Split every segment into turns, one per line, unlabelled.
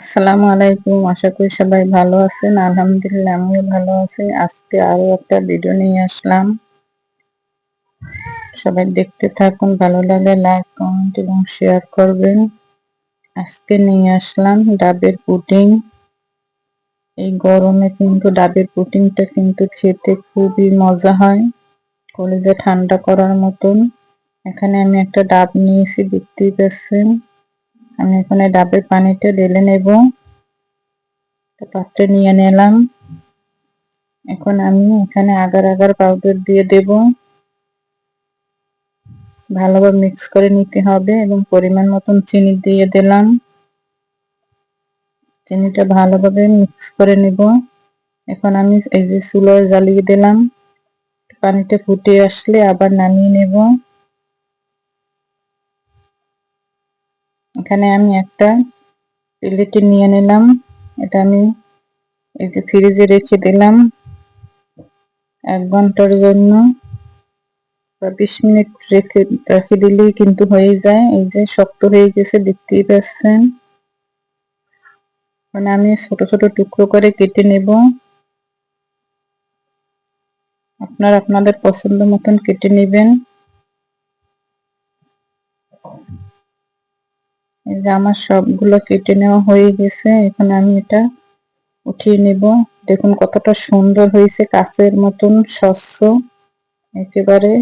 আসসালামু আলাইকুম। আশা করি সবাই ভালো আছেন। আলহামদুলিল্লাহ, আমিও ভালো আছি। আজকে আরও একটা ভিডিও নিয়ে আসলাম। সবাই দেখতে থাকুন, ভালো লাগলে লাইক কমেন্ট এবং শেয়ার করবেন। আজকে নিয়ে আসলাম ডাবের পুডিং। এই গরমে কিন্তু ডাবের পুডিংটা কিন্তু খেতে খুবই মজা হয়। কলেজে ঠান্ডা করার মতন। এখানে আমি একটা ডাব নিয়েছি, দেখতেই পাচ্ছেন। আমি এখানে ডাবের পানিটা ঢেলে নেব। পাত্রে নিয়ে নিলাম। এখন আমি এখানে আগার আগার পাউডার দিয়ে দেব। ভালোভাবে মিক্স করে নিতে হবে এবং পরিমাণ মতন চিনি দিয়ে দিলাম। চিনিটা ভালোভাবে মিক্স করে নেব। এখন আমি এই যে চুলোয় জ্বালিয়ে দিলাম। পানিটা ফুটে আসলে আবার নামিয়ে নেব। এখানে আমি একটা প্লেটে নিয়ে নিলাম। এটা আমি ফ্রিজে রেখে দিলাম এক ঘণ্টার জন্য। বিশ মিনিট রেখে রেখে দিলেই কিন্তু হয়ে যায়। এই যে শক্ত হয়ে গেছে, দেখতেই পাচ্ছেন। মানে আমি ছোট ছোট টুকরো করে কেটে নেব। আপনার আপনাদের পছন্দ মতন কেটে নেবেন এই যে আমার সবগুলো কেটে নেওয়া হয়ে গেছে, এখন আমি এটা উঠিয়ে নেব। দেখুন কতটা সুন্দর হয়েছে কাছের মতন স্বচ্ছ, একেবারে।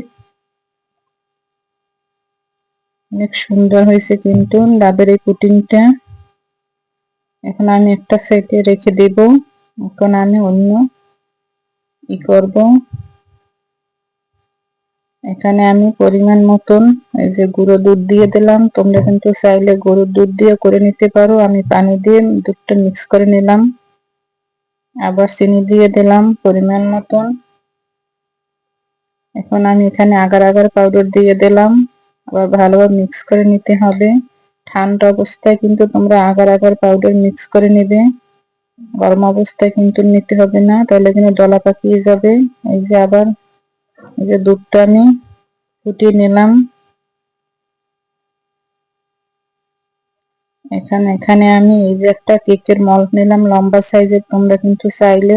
অনেক সুন্দর হয়েছে কিন্তু ডাবের এই পুটিংটা এখন আমি একটা সাইডে রেখে দেব, এখন আমি অন্য ই করব। এখানে আমি পরিমাণ মতন এই যে গুঁড়ো দুধ দিয়ে দিলাম। তোমরা কিন্তু চাইলে গরুর দুধ দিয়ে করে নিতে পারো। আমি পানি দিয়ে দুধটা মিক্স করে নিলাম। আবার চিনি দিয়ে দিলাম পরিমাণ মতন। এখন আমি এখানে আগার আগার পাউডার দিয়ে দিলাম। আবার ভালোভাবে মিক্স করে নিতে হবে। ঠান্ডা অবস্থায় কিন্তু তোমরা আগার আগার পাউডার মিক্স করে নেবে। গরম অবস্থায় কিন্তু নিতে হবে না। তাহলে কিন্তু ডলা পাকিয়ে যাবে। এই যে আবার এই যে দুধটা আমি ফুটিয়ে নিলাম। এখানে এখানে আমি এই যে একটা কেকের মল নিলাম, লম্বা সাইজের, তোমরা কিন্তু চাইলে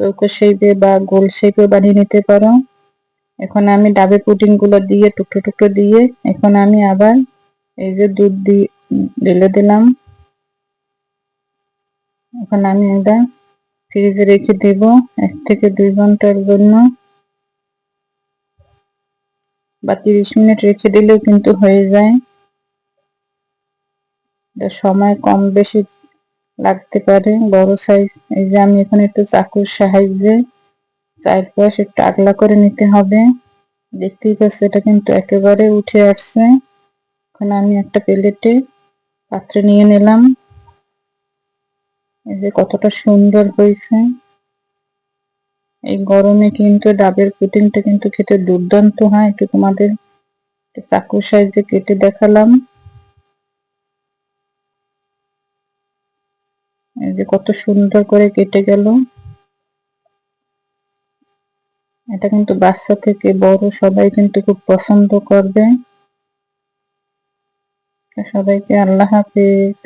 চৌকো শেপে বা গোল শেপে বানিয়ে নিতে পারো। এখন আমি ডাবে পুডিংগুলো দিয়ে, টুকরো টুকরো দিয়ে, এখন আমি আবার এই যে দুধ দিয়ে ঢেলে দিলাম। এখন আমি এটা ফ্রিজে রেখে দেব এক থেকে দুই ঘণ্টার জন্য। বা তিরিশ মিনিট রেখে দিলেও কিন্তু হয়ে যায়। সময় কম বেশি লাগতে পারে, বড় সাইজ এই যে আমি এখানে একটু চাকুর সাহায্যে চারপাশ একটু আগলা করে নিতে হবে। দেখতেই পাচ্ছি এটা কিন্তু একেবারে উঠে আসছে। এখন আমি একটা প্লেটে পাত্রে নিয়ে নিলাম। এই যে কতটা সুন্দর হয়েছে। এই গরমে কিন্তু ডাবের পুটিংটা কিন্তু খেতে দুর্দান্ত হয়, একটু তোমাদের চাকুর সাইজে কেটে দেখালাম। এই যে কত সুন্দর করে কেটে গেল। এটা কিন্তু বাচ্চা থেকে বড় সবাই কিন্তু খুব পছন্দ করবে। সবাইকে আল্লাহ হাফিজ।